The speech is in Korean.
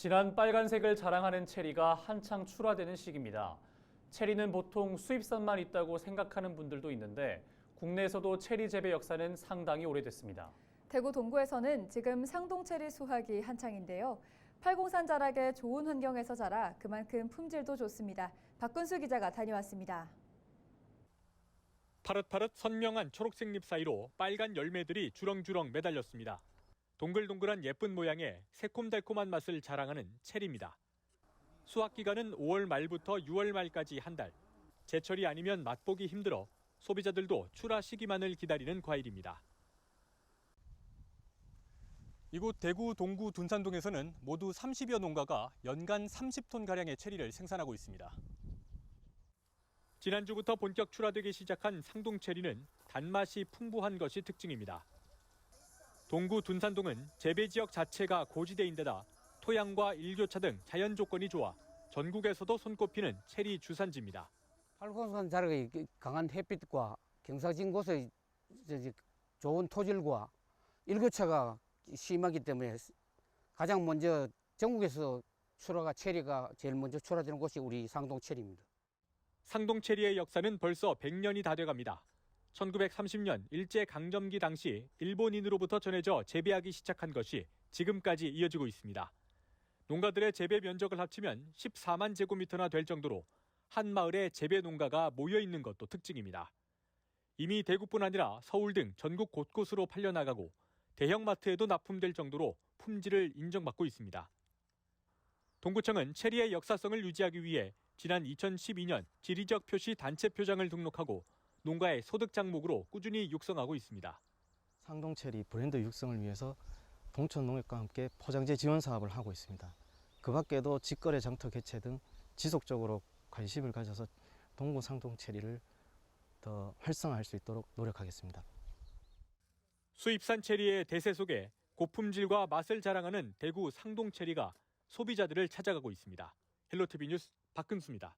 진한 빨간색을 자랑하는 체리가 한창 출하되는 시기입니다. 체리는 보통 수입산만 있다고 생각하는 분들도 있는데 국내에서도 체리 재배 역사는 상당히 오래됐습니다. 대구 동구에서는 지금 상동체리 수확이 한창인데요. 팔공산 자락에 좋은 환경에서 자라 그만큼 품질도 좋습니다. 박근수 기자가 다녀왔습니다. 파릇파릇 선명한 초록색 잎 사이로 빨간 열매들이 주렁주렁 매달렸습니다. 동글동글한 예쁜 모양의 새콤달콤한 맛을 자랑하는 체리입니다. 수확 기간은 5월 말부터 6월 말까지 한 달. 제철이 아니면 맛보기 힘들어 소비자들도 출하 시기만을 기다리는 과일입니다. 이곳 대구 동구 둔산동에서는 모두 30여 농가가 연간 30톤 가량의 체리를 생산하고 있습니다. 지난주부터 본격 출하되기 시작한 상동 체리는 단맛이 풍부한 것이 특징입니다. 동구 둔산동은 재배 지역 자체가 고지대인 데다 토양과 일교차 등 자연 조건이 좋아 전국에서도 손꼽히는 체리 주산지입니다. 팔공산 자락의 그 강한 햇빛과 경사진 곳의 좋은 토질과 일교차가 심하기 때문에 가장 먼저 전국에서 출하가 체리가 제일 먼저 출하되는 곳이 우리 상동 체리입니다. 상동 체리의 역사는 벌써 100년이 다 돼갑니다. 1930년 일제 강점기 당시 일본인으로부터 전해져 재배하기 시작한 것이 지금까지 이어지고 있습니다. 농가들의 재배 면적을 합치면 14만 제곱미터나 될 정도로 한 마을에 재배 농가가 모여 있는 것도 특징입니다. 이미 대구뿐 아니라 서울 등 전국 곳곳으로 팔려나가고 대형마트에도 납품될 정도로 품질을 인정받고 있습니다. 동구청은 체리의 역사성을 유지하기 위해 지난 2012년 지리적 표시 단체 표장을 등록하고 농가의 소득 장목으로 꾸준히 육성하고 있습니다. 상동체리 브랜드 육성을 위해서 동천농협과 함께 포장재 지원 사업을 하고 있습니다. 그 밖에도 직거래 장터 개최 등 지속적으로 관심을 가져서 동구 상동 체리를 더 활성화할 수 있도록 노력하겠습니다. 수입산 체리의 대세 속에 고품질과 맛을 자랑하는 대구 상동 체리가 소비자들을 찾아가고 있습니다. 헬로티비 뉴스 박근수입니다.